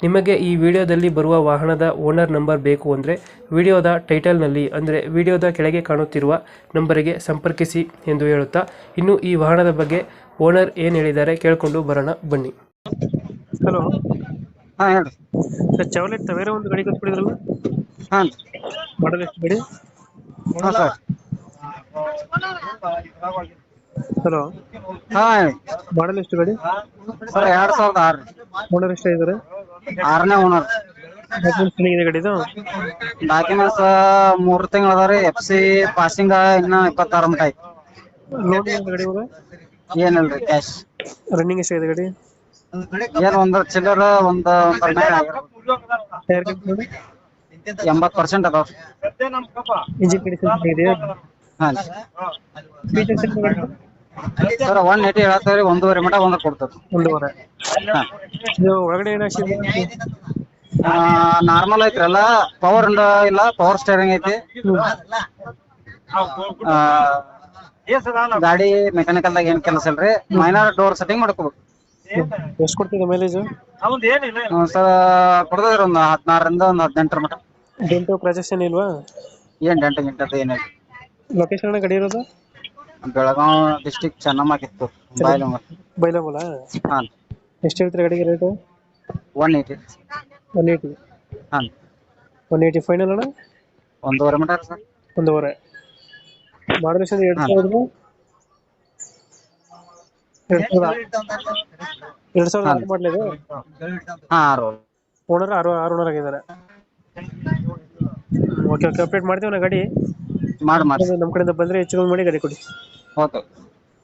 ನಿಮಗೆ ಈ ವಿಡಿಯೋದಲ್ಲಿ ಬರುವ ವಾಹನದ ಓನರ್ ನಂಬರ್ ಬೇಕು ಅಂದರೆ ವಿಡಿಯೋದ ಟೈಟಲ್ನಲ್ಲಿ ಅಂದರೆ ವಿಡಿಯೋದ ಕೆಳಗೆ ಕಾಣುತ್ತಿರುವ ನಂಬರಿಗೆ ಸಂಪರ್ಕಿಸಿ ಎಂದು ಹೇಳುತ್ತಾ ಇನ್ನು ಈ ವಾಹನದ ಬಗ್ಗೆ ಓನರ್ ಏನು ಹೇಳಿದ್ದಾರೆ ಕೇಳಿಕೊಂಡು ಬರೋಣ ಬನ್ನಿ. ಹಲೋ. ಹಾಂ ಸರ್ ತವೇರ ಒಂದು ಗಾಡಿ ಕೊಟ್ಬಿಡಿದ್ರಲ್ಲ ಹಾಂ. ಮಾಡಲ್ ಎಷ್ಟು ಗಾಡಿ? ಹಾಂ ಸರ್. ಹಲೋ. ಹಾಂ ಹೇಳಿ. ಮಾಡಲ್ ಎಷ್ಟು ಗಾಡಿ? ಸರ್ ಎರಡು ಸಾವಿರದ ಆರು. ಓನರ್ ಎಷ್ಟಾಗಿದ್ದಾರೆ? ಆರನೇ ಓನರ್ ಡಾಕ್ಯುಮೆಂಟ್ಸ್ ಚೆನ್ನಾಗಿದೆ ಗಾಡಿದು ಡಾಕ್ಯುಮೆಂಟ್ಸ್ ಮೂರು ತಿಂಗಳ ಅದಾವ್ರಿ ಎಫ್ ಸಿ ಪಾಸಿಂಗ್ ಇನ್ನ ಇಪ್ಪತ್ತಾರ ಮಟ ಐತಿ. ಲೋನ್ ಗಾಡಿ ಏನಿಲ್ರಿ ಕ್ಯಾಶ್ ರನ್ನಿಂಗ್ ಎಷ್ಟಾಗಿದೆ ಗಾಡಿ? ಏನ್ ಒಂದ್ ಚಿಲ್ಲರ್ ಒಂದು ಎಂಬತ್ ಪರ್ಸೆಂಟ್ ಅದಾವ. ಇಂಜಿನ್ ಕಂಡೀಷನ್ ಚೆನ್ನಾಗಿದೆಯಾ ಹಾಂ ಫೀಚರ್ಸ್ ಏನು ಗಾಡಿ ಸರ್ ಒನ್ ಏಟಿ ಹೇಳತ್ತೇವೆ ರೀ ಒಂದೂವರೆ ಮಟ ಒಂದು ಕೊಡ್ತದೆ ಒಂದೂವರೆ. ಹಾಂ. ಇದು ಒಳಗಡೆ ಹಾಕ್ಸಿದ್ರೆ? ನಾರ್ಮಲ್ ಐತ್ರಲ್ಲ ಪವರ್ ಇಲ್ಲ ಪವರ್ ಸ್ಟೇರಿಂಗ್ ಐತಿ. ಆ, ಗಾಡಿ ಮೆಕ್ಯಾನಿಕಲ್ದಾಗ ಏನ್ ಕೆಲಸ ಇಲ್ರಿ? ಮೈನರ್ ಡೋರ್ ಸೆಟ್ಟಿಂಗ್ ಮಾಡ್ಕೋಬೇಕು. ಎಷ್ಟು ಕೊಡ್ತಿದೆ ಮೈಲೇಜ್ ಸರ್ ಕೊಡ್ತದ್ರಿ ಒಂದು ಹದಿನಾರರಿಂದ ಒಂದು ಹದಿನೆಂಟರ ಮಟ. ಡೆಂಟೋ ಪ್ರೊಜೆಕ್ಷನ್ ಇಲ್ವಾ? ಏನ್ ಡೆಂಟ ಗಿಂಟದ ಏನಿಲ್ಲ. ಲೊಕೇಶನ್ ಗಡಿ ಇರೋದು? ಬೆಳಗಾವ್ ಡಿಸ್ಟಿಕ್ ಚೆನ್ನಮ್ಮ ಬಾಯ್ಲಂಗ ಬೈಲಮಲ ಹಾಂ. ಎಷ್ಟು ಹೇಳ್ತೀರಿ ಗಾಡಿಗೆ rate one eighty one eighty ಹಾಂ. ಒನ್ ಏಯ್ಟಿ ಫೈನಲ್ ಅಣ್ಣ? ಒಂದೂವರೆ ಮಟ ಸರ್. ಒಂದೂವರೆ. ಮಾಡಲ್ ಎಷ್ಟು ಎರಡು ಸಾವಿರದ ಎರಡು ಸಾವಿರದ ಆರು ಮಾಡಲಿದೆ ಹಾಂ ಆರು. ಓನರ್ ಆರು ಆರು ಓನರ್ ಆಗಿದ್ದಾರೆ. ಓಕೆ ಓಕೆ ಅಪ್ಡೇಟ್ ಮಾಡ್ತೀವಿ ನಾ ಗಾಡಿ. ಮಾಡಿ ಮಾಡಿ. ನಮ್ಮ ಕಡೆಯಿಂದ ಬಂದರೆ ಹೆಚ್ಚು ಕಮ್ಮಿ ಮಾಡಿ ಗಾಡಿ ಕೊಡಿ. ಓಕೆ